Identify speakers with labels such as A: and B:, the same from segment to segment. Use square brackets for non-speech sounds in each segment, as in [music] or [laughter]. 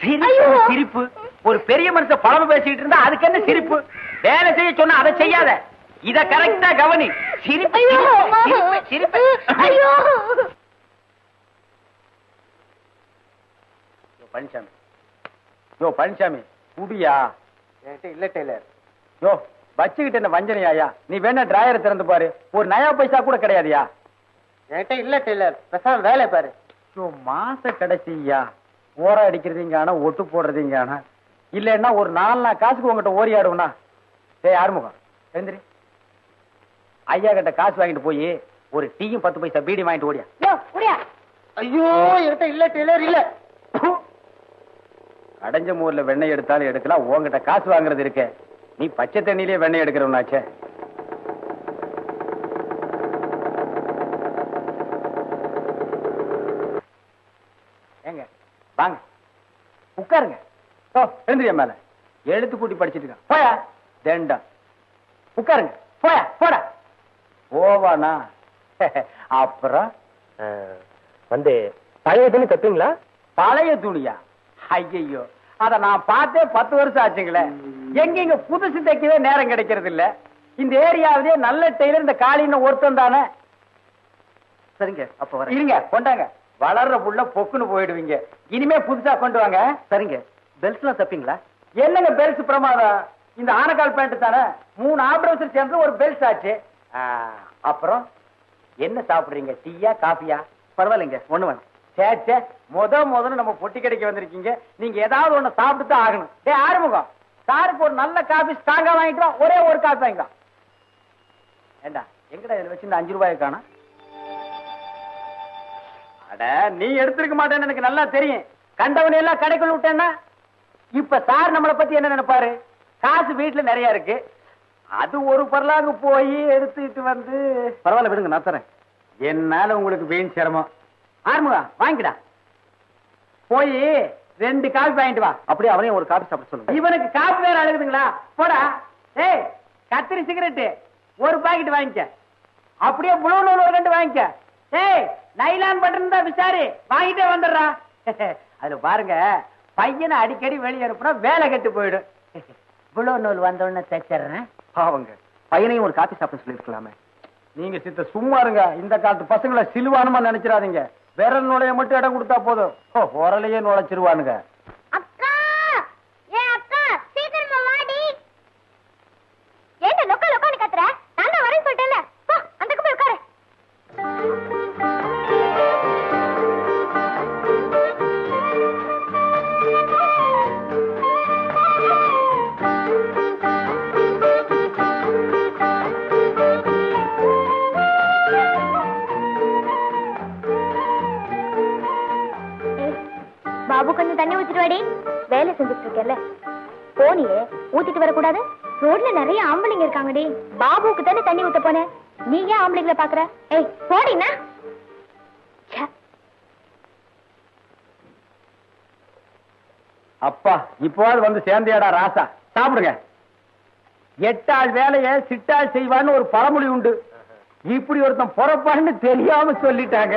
A: சிரிப்பு ஒரு பெரிய மனுஷன் பழம பேசிட்டு இருந்தா அதுக்கு என்ன சிரிப்பு? வேலை செய்ய சொன்னா அதை செய்யாத. இத கரெக்டா கவனி. சிரிப்பு சிரிப்பு,
B: பழனிசாமி யோ பழனிசாமி குடியா?
C: இல்ல டெய்லர்.
B: யோ வச்சுக்கிட்டு என்ன வஞ்சனையாயா? நீ வேணா டிராயரை திறந்து பாரு. ஒரு நயா பைசா கூட கிடையாதுயா?
C: என்கிட்ட இல்ல டெய்லர். பேசாம வேலை பாரு.
B: யோ மாச கடைசியா? ஓர அடிக்கிறதீங்க ஆனா ஒட்டு போடுறதீங்க ஆனா. இல்லன்னா ஒரு நாலு நாள் காசுக்கு உங்ககிட்ட ஓரி ஆடுவனா டேய் ஆறுமுகம் எழுந்திரி. ஐயா கிட்ட காசு வாங்கிட்டு போய் ஒரு டீயும் பத்து பைசா பீடி வாங்கிட்டு ஓடியா?
C: ஐயோ என்கிட்ட இல்ல டெய்லர் இல்ல.
B: அடைஞ்ச மூர்ல வெண்ணெய் எடுத்தாலும் எடுக்கலாம். உன்கிட்ட காசு வாங்குறது இருக்கே. நீ பச்சை தண்ணியிலே வெண்ணெய் எடுக்கிறவனாச்சே ஏங்க வாங்க. உட்காருங்க. ஓ எழுந்திரியா மேல. எழுத்து கூட்டி படிச்சிட்டு போயா. தேண்டா உட்காருங்க. போயா போடா. போவானா? [laughs] அப்புறம்?
C: வந்து பழைய துணி தப்பீங்களா?
B: பழைய துணியா? ஐயையோ. அத நான் பார்த்தே பத்து வருஷம் ஆச்சுங்களே. எங்க இங்க புதுசு தைக்கவே நேரம் கிடைக்கிறது இல்ல இந்த ஏரியாவிலே நல்ல டெய்லர் இந்த காளின்னு ஒருத்தன் தானே.
C: சரிங்க அப்ப வரேன்.
B: இருங்க கொண்டாங்க. வளர்ற புள்ள பொக்குன்னு போயிடுவீங்க. இனிமே புதுசா கொண்டு வாங்க.
C: சரிங்க. பெல்ட் எல்லாம் தப்பீங்களா?
B: என்னங்க பெல்ஸ் பிரமாதம்? இந்த ஆனக்கால் பேண்ட் தானே? மூணு ஆப்ரேஷன் சேர்ந்து ஒரு பெல்ட் ஆச்சு. அப்புறம் என்ன சாப்பிடுறீங்க? டீயா காஃபியா?
C: பரவாயில்லைங்க ஒண்ணு வேணும்.
B: சே சே முத முதல்ல நம்ம பொட்டி கடைக்கு வந்திருக்கீங்க. நீங்க ஏதாவது ஒண்ணு சாப்பிட்டு தான் ஆகணும். டேய் ஆறுமுகம். சாருக்கு ஒரு நல்ல காபி ஸ்ட்ராங்கா வாங்கிட்டு வா. ஒரே ஒரு காபி வாங்கிக்கலாம் ஏண்டா எங்கடா இதுல வச்சு இந்த அஞ்சு ரூபாய் காணோம்? அட நீ எடுத்திருக்க மாட்டேன்னு எனக்கு நல்லா தெரியும். கண்டவனை எல்லாம் கடைக்குள்ள விட்டேன்னா இப்ப சார் நம்மளை பத்தி என்ன நினைப்பாரு? காசு வீட்டுல நிறைய இருக்கு. அது ஒரு பரலாங்க போய் எடுத்துக்கிட்டு வந்து
C: பரவாயில்ல விடுங்க நான் தரேன்.
B: என்னால உங்களுக்கு வீண் சிரமம். ஆறுமுகா வாங்கிடா போய் ரெண்டு காபி வாங்கிட்டு வா.
C: அப்படியே அவனையும் ஒரு காபி சாப்பிட சொல்லுங்க.
B: இவனுக்கு காபி வேற அழுகுதுங்களா? போடா. ஏய் கத்திரி சிகரெட்டு. ஒரு பாக்கெட் வாங்கிக்க. அப்படியே புளூ நூல் ஒரு ரெண்டு வாங்கிக்க. ஏய் நைலான் பட்டன் தான் விசாரி. வாங்கிட்டே வந்துடுறா. [laughs] அதுல பாருங்க பையனை அடிக்கடி வெளியே அனுப்புனா வேலை கெட்டு போயிடும். [laughs] புளூ நூல் வந்த உடனே தைச்சிடுறேன்
C: பாவங்க பையனையும் ஒரு காப்பி சாப்பிட சொல்லிருக்கலாமே
B: நீங்க சித்த சும்மா இருங்க இந்த காலத்து பசங்களை சிலுவானுமா நினைச்சிடாதீங்க. விரல் நுழைய மட்டும் இடம் கொடுத்தா போதும். ஓ, உரலையே நுழைச்சிருவானுங்க.
D: செஞ்சுட்டு போனியே ஊத்திட்டு வரக்கூடாது? ரோட்ல நிறைய ஆம்பளைங்க இருக்காங்கடி. பாபுக்கு தானே தண்ணி ஊத்த போனேன் நீ ஏன் ஆம்பளைங்களை பாக்குற? ஏய் போடினா
B: அப்பா இப்போது வந்து சேர்ந்தியாடா ராசா. சாப்பிடுங்க. எட்டாள் வேலைய சிட்டாள் செய்வான்னு ஒரு பழமொழி உண்டு. இப்படி ஒருத்தன் பொறப்பான்னு தெரியாம சொல்லிட்டாங்க.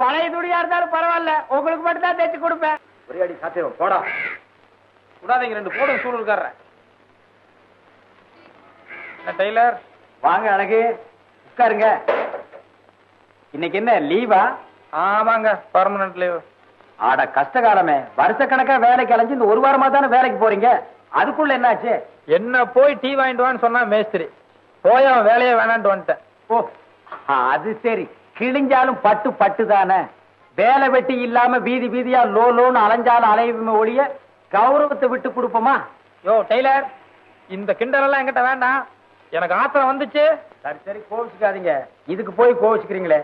B: பழைய துணியா இருந்தாலும் பரவாயில்ல. உங்களுக்கு மட்டும் தான் தைச்சு கொடுப்பேன்.
C: ஒரே அடி சாத்தியம்? போடா.
E: விடாதீங்க ரெண்டு போடும் சூழல்காரன் டெய்லர்?
B: வாங்க அழகு. உட்காருங்க. இன்னைக்கு என்ன லீவா?
E: ஆமாங்க பர்மனன்ட் லீவ்
B: ஆட கஷ்டகாலமே வருஷக்கணக்கா வேலைக்கு அலைஞ்சு இந்த ஒரு வாரமா தானே வேலைக்கு போறீங்க? அதுக்குள்ள என்னாச்சு?
E: என்ன போய் டீ வாங்கிட்டு வான்னு சொன்னா மேஸ்திரி. போய் அவன் வேலையே வேணான்ட்டு வந்துட்டேன்.
B: ஓ அது சரி. கிழிஞ்சாலும் பட்டு பட்டு தானே வேலை வெட்டி இல்லாம வீதி வீதியா லோ லோன்னு அலைஞ்சாலும் அலையுமே ஒழிய கௌரவத்தை விட்டு கொடுப்போமா?
E: யோ டெய்லர் இந்த கிண்டலெல்லாம் என்கிட்ட வேண்டாம். எனக்கு ஆத்திரம் வந்துச்சு.
B: சரி சரி கோவிச்சுக்காதீங்க. இதுக்கு போய் கோவிச்சுக்கிறீங்களே.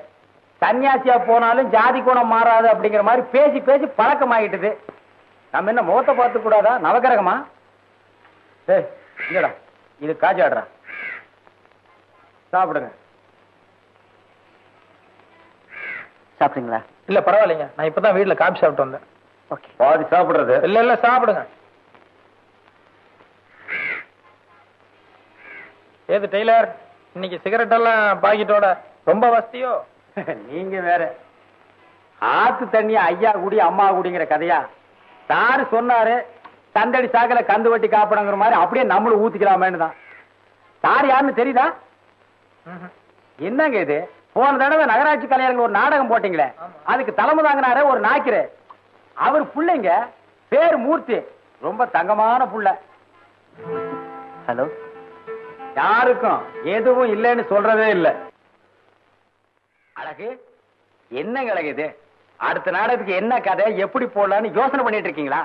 B: சன்னியாசியா போனாலும் ஜாதி குணம் மாறாது அப்படிங்கிற மாதிரி பேசி பேசி பழக்கமாயிட்டுது. நம்ம என்ன முகத்தை பார்த்து கூடாதா? நவகிரகமா? ஏய் இல்லடா இது காஜாடுறா. சாப்பிடுங்க.
C: சாப்பிட்டீங்களா
E: இல்ல பரவாயில்லைங்க. நான் இப்பதான் வீட்டுல காபி சாப்பிட்டு வந்தேன்.
C: ஓகே.
B: பாதி சாப்பிடுறது?
E: இல்ல இல்ல சாப்பிடுங்க. ஏது டெய்லர்? இன்னைக்கு சிகரெட் எல்லாம் பாக்கெட்டோட ரொம்ப வசதியோ? [laughs]
B: நீங்க வேற. ஆத்து தண்ணி ஐயா குடி அம்மா குடிங்கிற கதையா? சாரு சொன்னாரு தந்தடி சாக்கல கந்து வட்டி காப்பிடங்கிற மாதிரி அப்படியே நம்மளும் ஊத்திக்கலாமேன்னு தான். சார் யாருன்னு தெரியுதா. என்னங்க இது? போன தடவை நகராட்சி கலைஞர்கள் ஒரு நாடகம் போட்டீங்களே. அதுக்கு தலைமை தாங்கினாரு ஒரு நாய்க்கரு. அவர் புள்ளைங்க பேர் மூர்த்தி. ரொம்ப தங்கமான புள்ள.
C: ஹலோ?
B: யாருக்கும் எதுவும் இல்லைன்னு சொல்றதே இல்ல. அழகு என்னங்க அழகு இது? அடுத்த நாடகத்துக்கு என்ன கதை எப்படி போடலாம்னு யோசனை பண்ணிட்டு இருக்கீங்களா?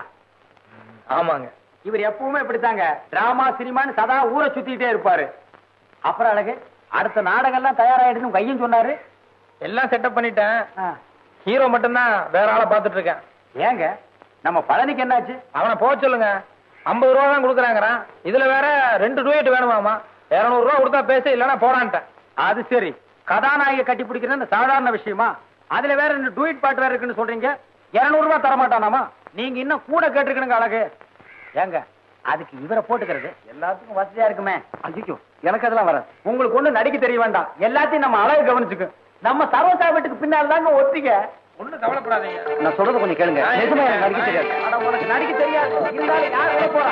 E: ஆமாங்க.
B: இவர் எப்பவுமே இப்படித்தாங்க. டிராமா சினிமான்னு சதா ஊரை சுத்திட்டே இருப்பாரு. அப்புறம் அழகு அடுத்த நாடகம்லாம் தயாராயிடுன்னு கையும் சொன்னாரு?
E: எல்லாம் செட்டப் பண்ணிட்டேன். ஹீரோ மட்டும்தான் வேற ஆளை பார்த்துட்டு இருக்கேன்.
B: ஏங்க நம்ம பழனிக்கு என்னாச்சு?
E: அவனை போக சொல்லுங்க. ஐம்பது ரூபா தான் கொடுக்குறாங்கிறான். இதுல வேற ரெண்டு டூயட் வேணுமாமா இருநூறு ரூபா கொடுத்தா பேச இல்லைன்னா போடான்ட்டேன்.
B: அது சரி. கதாநாயகி கட்டி பிடிக்கிறது சாதாரண விஷயமா? அதுல வேற ரெண்டு டூயிட் பாட்டு வேற இருக்குன்னு சொல்றீங்க. இருநூறு ரூபாய் தர மாட்டானாமா? நீங்க இன்னும் கூட கேட்டிருக்கணுங்க அழகு. ஏங்க அதுக்கு இவரை போட்டுக்கிறது. எல்லாத்துக்கும் வசதியா இருக்குமே.
C: ஐயோ எனக்கு அதெல்லாம் வராது.
B: உங்களுக்கு ஒண்ணு நடிக்க தெரிய வேண்டாம். எல்லாத்தையும் நம்ம அழகு கவனிச்சுக்கு. நம்ம சர்வசா வீட்டுக்கு பின்னால் தாங்க ஒத்திக்க
E: ஒன்றும் கவலைப்படாதீங்க.
C: நான் சொல்றது கொஞ்சம் கேளுங்க. நிஜமா எனக்கு நடிக்க தெரியாது.
B: உனக்கு நடிக்க தெரியாது. இருந்தாலும் யார் போறா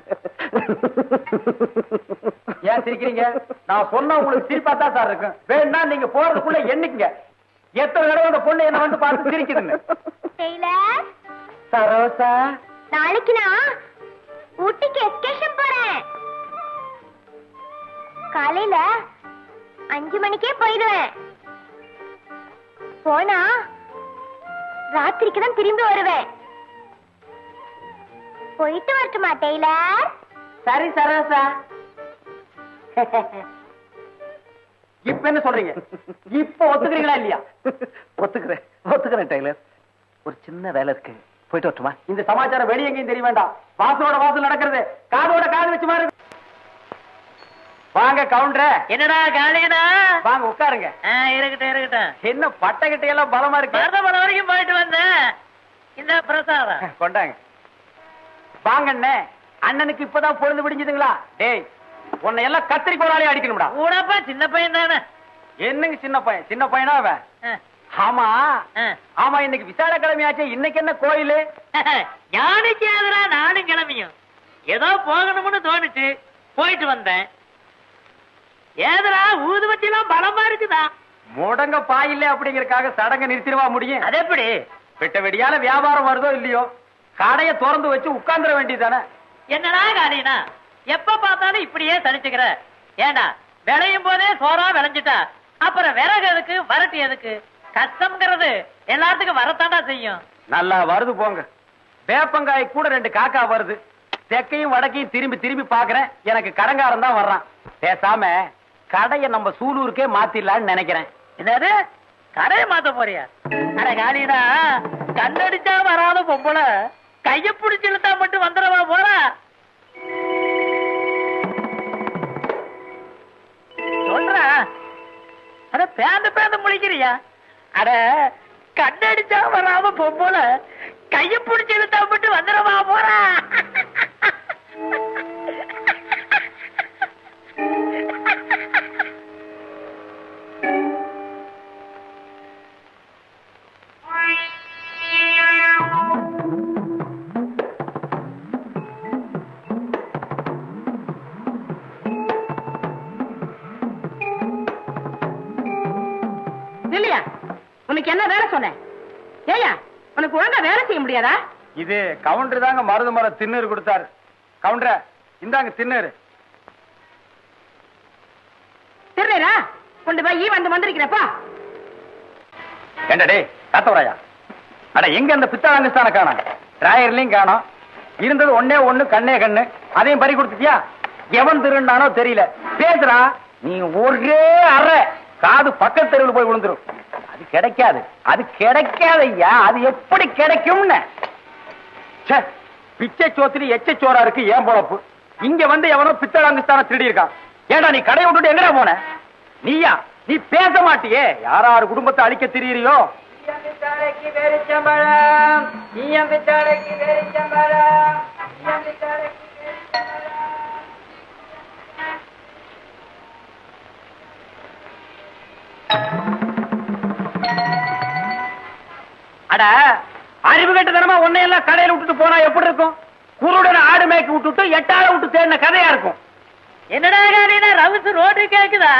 B: ஏன் சிரிக்கிறீங்க? நான் சொன்னா உங்களுக்கு சிரிப்பா தான் சார் இருக்கும். வேணா நீங்க போறதுக்குள்ள எண்ணிக்கங்க. எத்தனை தடவை அந்த பொண்ணு என்ன வந்து பார்த்து சிரிக்குதுன்னு. சரோசா?
D: நாளைக்கு நான் ஊட்டிக்கு எஸ்கேஷன் போறேன். காலையில அஞ்சு மணிக்கே போயிடுவேன். போனா ராத்திரிக்கு தான் திரும்பி வருவேன். போயிட்டு வரட்டுமா டெய்லர்?
B: சரி சரோசா இப்ப என்ன சொல்றீங்க? இப்ப ஒத்துக்கிறீங்களா இல்லையா?
C: ஒத்துக்கிறேன். ஒத்துக்கிறேன் டெய்லர். ஒரு சின்ன வேலை இருக்கு. போயிட்டு வரட்டுமா?
B: இந்த சமாச்சாரம் வெளிய எங்கேயும் தெரிய வேண்டாம். வாசலோட வாசல் நடக்கிறது. காதோட காது வச்சு மாதிரி வாங்க கவுண்டர.
A: என்னடா காளியனா
B: வாங்க உட்காருங்க.
A: இருக்கட்டும் இருக்கட்டும்.
B: என்ன பட்டகிட்ட எல்லாம் பலமா இருக்கு?
A: மருதமலை வரைக்கும் போயிட்டு வந்தேன். இந்த பிரசாதம்.
B: கொண்டாங்க. வாங்க அண்ணே அண்ணனுக்கு இப்பதான் பொழுது விடிஞ்சதுங்களா? டேய் உன்னை எல்லாம் கத்திரி கோலாலே அடிக்கணும்டா.
A: கூடப்பா சின்ன பையன் தானே.
B: என்னங்க சின்ன பையன்? சின்ன பையனா அவன்? ஆமா. ஆமா இன்னைக்கு விசால கிழமையாச்சே இன்னைக்கு என்ன கோயிலு? [laughs]
A: யானைக்கு எதிரா நானும் கிளம்பியும். ஏதோ போகணும்னு தோணுச்சு. போயிட்டு வந்தேன். ஏதுடா ஊதுபத்தி எல்லாம் பலமா இருக்குதா?
B: முடங்க பாயில்ல அப்படிங்கறக்காக சடங்க நிறுத்திடுவா முடியும்.
A: அது எப்படி
B: விட்ட வெடியால வியாபாரம் வருதோ இல்லையோ? கடைய திறந்து வச்சு உட்கார்ந்துட வேண்டியதானே
A: என்னடா காலினா எப்ப பார்த்தாலும் இப்படியே சலிச்சுக்கிற. ஏண்டா விளையும் போதே சோறா விளைஞ்சிட்டா? அப்புறம் விறகு எதுக்கு வரட்டு எதுக்கு? கஷ்டம்ங்கிறது எல்லாத்துக்கும் வரத்தாண்டா செய்யும்.
B: நல்லா வருது போங்க. வேப்பங்காய் கூட ரெண்டு காக்கா வருது. தெற்கையும் வடக்கையும் திரும்பி திரும்பி பாக்குறேன் எனக்கு கடங்காரன் தான் வர்றான். பேசாம கடைய நம்ம சூலூருக்கே மாத்திடலாம்னு நினைக்கிறேன்.
A: என்னது? கடையை மாத்த போறியா? அட காலினா கண்ணடிச்சா வராத பொம்பளை. கைய பிடிச்சு இழுத்தா மட்டும் வந்துடவா போறா பேந்த அட கண்ணடிச்சா வராம போல கைய பிடிச்சிருந்தா இழுத்தா மட்டும் வந்துடவா போறா.
F: உனக்கு என்ன வேலை சொன்னேன் ஏயா உனக்கு ஒழுங்கா வேலை செய்ய முடியாதா?
B: இது கவுண்டர் தாங்க மருது மரம் திண்ணூறு கொடுத்தாரு. கவுண்டர இந்தாங்க திண்ணூறு
F: திருநீரா கொண்டு போய் வந்து வந்திருக்கிறப்பா
B: டேய் காத்தவராயா அட எங்க அந்த பித்தாளங்கஸ்தான காணோம் டிராயர்லயும் காணோம். இருந்தது ஒண்ணே ஒண்ணு கண்ணே கண்ணு. அதையும் பறி கொடுத்துட்டியா? எவன் திருண்டானோ தெரியல. பேசுறா நீ ஒரே அறை. காது பக்கத்து தெருவில் போய் விழுந்துரும். அது கிடைக்காது. அது கிடைக்காது ஐயா அது எப்படி கிடைக்கும்னு. பிச்சை சோத்திரி எச்ச சோறா இருக்கு ஏன் பொழப்பு இங்க வந்து எவனோ பித்தளாங்குஸ்தான திருடி இருக்கான் ஏடா நீ கடை விட்டுட்டு எங்கடா போன? நீயா? நீ பேச மாட்டியே. யாராரு குடும்பத்தை அழிக்க திரியிறியோ? அட அறிவு கட்டதனமா உன்னையெல்லாம் கடையில விட்டுட்டு போனா எப்படி இருக்கும்? குருடன் ஆடு மேய்க்க விட்டுட்டு எட்டாள விட்டு தேடின கதையா இருக்கும்.
A: என்னடா காலினா ரவுசு ரோடு கேக்குதா?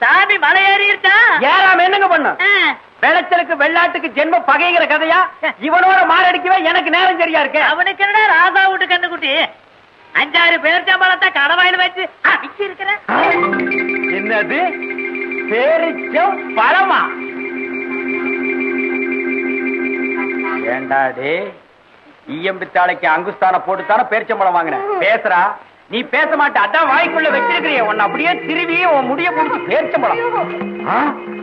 A: சாமி மலை ஏறிட்டா
B: ஏறாம என்னங்க பண்ணும் விளைச்சலுக்கு வெள்ளாட்டுக்கு ஜென்ம பகைங்கிற கதையா? இவனோட மாரடிக்கவே எனக்கு நேரம் சரியா இருக்கு.
A: அவனுக்கு என்னடா ராசா விட்டு கண்ணுக்குட்டி? அஞ்சாறு பேர் சம்பளத்தை கடவாயில் வச்சு அடிச்சு
B: என்னது? பேரிச்சம் பழமா? ஏண்டா டே ஈயம்பித்தாளைக்கு அங்குஸ்தான போட்டுத்தானே பேரிச்சம்பழம் வாங்கினேன். பேசுறா? நீ பேச மாட்ட அதான் வாய்க்குள்ள வச்சிருக்கிறிய. உன்னை அப்படியே திருவி உன் முடிய முடிச்சு பேரிச்சம்பழம். ஆ?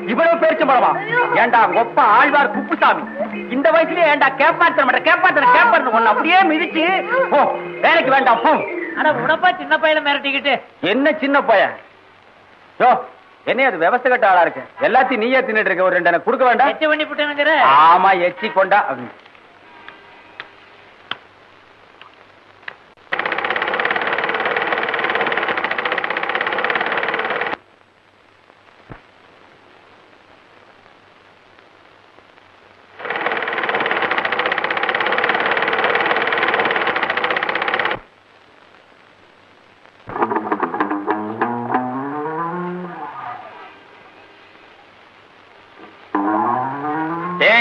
B: இவ்வளவு பேரிச்சம்பழமா? ஏண்டா ஒப்ப ஆழ்வார் குப்புசாமி? இந்த வயசுலயே ஏண்டா கேப்பாத்திர மாட்டேன் கேப்பாத்திர கேப்பாத்திர உன்னை அப்படியே மிதிச்சு போ வேலைக்கு வேண்டாம் போ.
A: அட உடப்பா சின்ன பையல மிரட்டிக்கிட்டு.
B: என்ன சின்ன பையன்? யோ என்ன அது விவசாய கட்ட ஆளா இருக்கு? எல்லாத்தையும் நீயே தின்னுட்டு இருக்க ஒரு ரெண்டு எனக்கு கொடுக்க வேண்டாம்?
A: எச்சு பண்ணி
B: ஆமா எச்சி கொண்டா.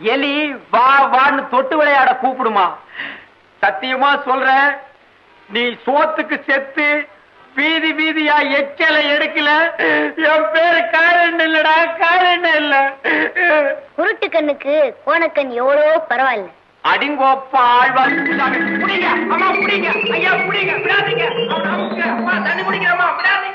B: எலி வா வான்னு தொட்டு விளையாட கூப்பிடுமா? சத்தியமா சொல்ற நீ சோத்துக்கு செத்து வீதி வீதியா எச்சல எடுக்கல. என் பேரு காரணம் இல்லடா காரணம் இல்ல.
D: குருட்டு கண்ணுக்கு கோணக்கண் எவ்வளோ பரவாயில்ல.
B: அடிங்கோப்பா ஆழ்வார். புடிங்க அம்மா புடிங்க. ஐயா புடிங்க. விடாதீங்க. அம்மா தண்ணி புடிங்க அம்மா விடாதீங்க.